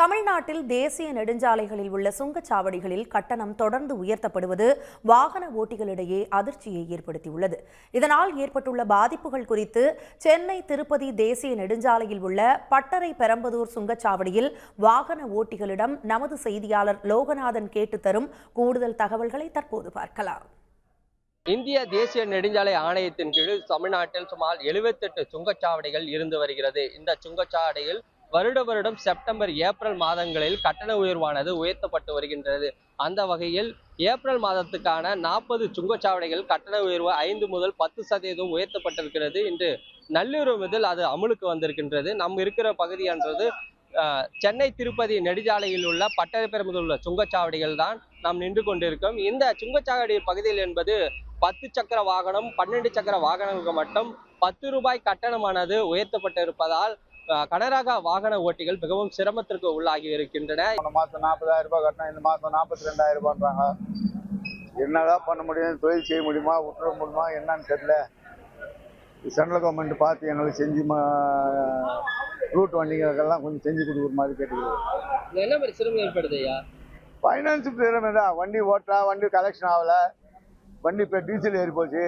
தமிழ்நாட்டில் தேசிய நெடுஞ்சாலைகளில் உள்ள சுங்கச்சாவடிகளில் கட்டணம் தொடர்ந்து உயர்த்தப்படுவது வாகன ஓட்டிகளிடையே அதிர்ச்சியை ஏற்படுத்தியுள்ளது. இதனால் ஏற்பட்டுள்ள பாதிப்புகள் குறித்து சென்னை திருப்பதி தேசிய நெடுஞ்சாலையில் உள்ள பட்டறை பெரம்பதூர் சுங்கச்சாவடியில் வாகன ஓட்டிகளிடம் நமது செய்தியாளர் லோகநாதன் கேட்டு தரும் கூடுதல் தகவல்களை தற்போது பார்க்கலாம். இந்திய தேசிய நெடுஞ்சாலை ஆணையத்தின் கீழ் தமிழ்நாட்டில் சுமார் 78 சுங்கச்சாவடிகள் இருந்து வருகிறது. இந்த சுங்கச்சாவடியில் வருட வருடம் செப்டம்பர் ஏப்ரல் மாதங்களில் கட்டண உயர்வானது உயர்த்தப்பட்டு வருகின்றது. அந்த வகையில் ஏப்ரல் மாதத்துக்கான நாற்பது சுங்கச்சாவடிகள் கட்டண உயர்வு ஐந்து முதல் பத்து சதவீதம் உயர்த்தப்பட்டிருக்கிறது. இன்று நள்ளிரவு முதல் அது அமலுக்கு வந்திருக்கின்றது. நம் இருக்கிற பகுதியானது சென்னை திருப்பதி நெடுஞ்சாலையில் உள்ள பட்டயப்பெரும்புதூர் உள்ள சுங்கச்சாவடிகள் தான் நாம் நின்று கொண்டிருக்கோம் இந்த சுங்கச்சாவடி பகுதியில் என்பது பத்து சக்கர வாகனம் பன்னெண்டு சக்கர வாகனங்களுக்கு மட்டும் பத்து ரூபாய் கட்டணமானது உயர்த்தப்பட்டிருப்பதால் கனரக வாகன ஓட்டிகள் மிகவும் சிரமத்திற்கு உள்ளாகி இருக்கின்றன. போன மாதம் நாற்பதாயிரம் ரூபாய் கட்டணும் இந்த மாதம் நாற்பத்தி ரெண்டாயிரம் ரூபான்றாங்க. என்னதான் பண்ண முடியும் தொழில் செய்ய முடியுமா விட்டுற முடியுமா என்னன்னு தெரியல. சென்ட்ரல் கவர்மெண்ட் பார்த்து எங்களுக்கு செஞ்சு ரூட் வண்டிகளுக்கெல்லாம் கொஞ்சம் செஞ்சு கொடுக்குற மாதிரி கேட்டுக்கிறது. என்ன மாதிரி சிரமம் ஏற்படுது ஐயா? ஃபைனான்ஸ் திறமை தான் வண்டி ஓட்டா வண்டி கலெக்ஷன் ஆகல. வண்டி இப்போ டீசல் ஏறி போச்சு.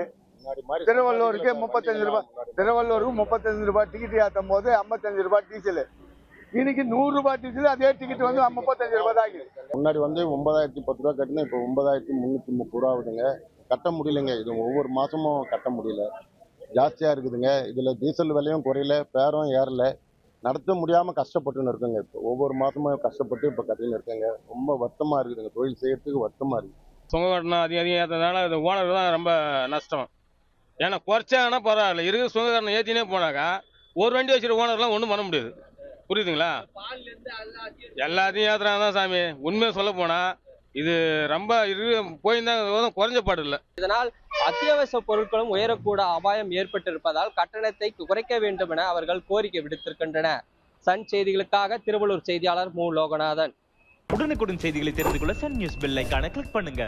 திருவள்ளூருக்கு முப்பத்தஞ்சு ரூபாய் திருவள்ளூருக்கு முப்பத்தஞ்சு ரூபாய் டிக்கெட் ஏற்றும் போது ஐம்பத்தஞ்சு ரூபாய் டீசல் இன்னைக்கு நூறு ரூபாய் டீசல் அதே டிக்கெட் வந்து முப்பத்தஞ்சு ரூபாய் தான் ஆகுது. முன்னாடி வந்து ஒன்பதாயிரத்தி பத்து ரூபா கட்டினா இப்போ ஒன்பதாயிரத்தி முந்நூற்றி முப்பது ரூபா ஆகுதுங்க. கட்ட முடியலைங்க. இது ஒவ்வொரு மாதமும் கட்ட முடியல. ஜாஸ்தியாக இருக்குதுங்க. இதில் டீசல் விலையும் குறையல பேரும் ஏறல. நடத்த முடியாமல் கஷ்டப்பட்டுன்னு இருக்குங்க. இப்போ ஒவ்வொரு மாதமும் கஷ்டப்பட்டு இப்போ கட்டின்னு இருக்கேங்க. ரொம்ப வருத்தமாக இருக்குதுங்க. தொழில் செய்யறதுக்கு வருத்தமாக இருக்குது சுங்க கட்டணம் அதிகம் அதிகம் ஏற்றதுனால இது ஓனர் தான் ரொம்ப நஷ்டம். ஏன்னா குறைச்சாங்கன்னா பரவாயில்ல. இருக்கிற சுங்க கட்டணம் ஏற்றினே போனாக்கா ஒரு வண்டி வச்சுட்டு ஓனர்லாம் ஒன்றும் பண்ண முடியாது. புரியுதுங்களா? எல்லாத்தையும் ஏற்றுறாங்க தான் சாமி. உண்மையை சொல்ல போனால் இது ரொம்ப இரு போயிருந்தாங்க குறைஞ்ச பாடு இல்லை. இதனால் அத்தியாவசிய பொருட்களும் உயரக்கூட அபாயம் ஏற்பட்டிருப்பதால் கட்டணத்தை குறைக்க வேண்டும் என அவர்கள் கோரிக்கை விடுத்திருக்கின்றனர் சன் செய்திகளுக்காக திருவள்ளூர் செய்தியாளர் மு. லோகநாதன். உடனுக்குடன் செய்திகளை தெரிந்து கொள்ள சன் நியூஸ் பெல் ஐகானை கிளிக் பண்ணுங்க.